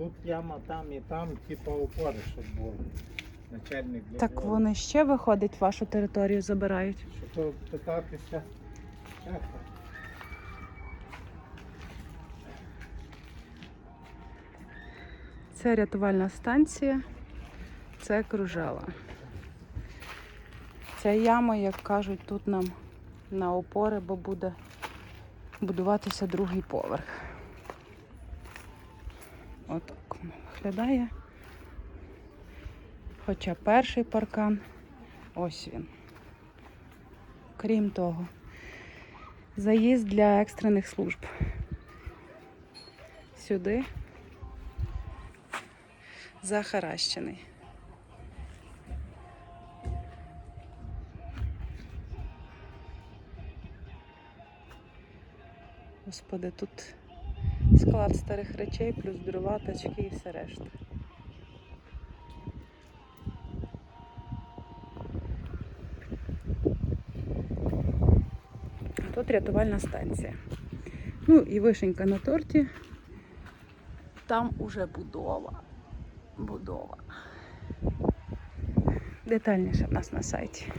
Тут яма там і там, типа опори, щоб були. Начальник для Так вони ще виходить, вашу територію забирають. Щоб питатися. Це рятувальна станція, це кружела. Ця яма, як кажуть, тут нам на опори, бо буде будуватися другий поверх. Отак воно виглядає. Хоча перший паркан, ось він. Крім того, заїзд для екстрених служб. Сюди захаращений. Господи, тут склад старих речей, плюс дрова, тачки і все решта. Тут рятувальна станція. Ну і вишенька на торті. Там уже будова. Будова. Детальніше в нас на сайті.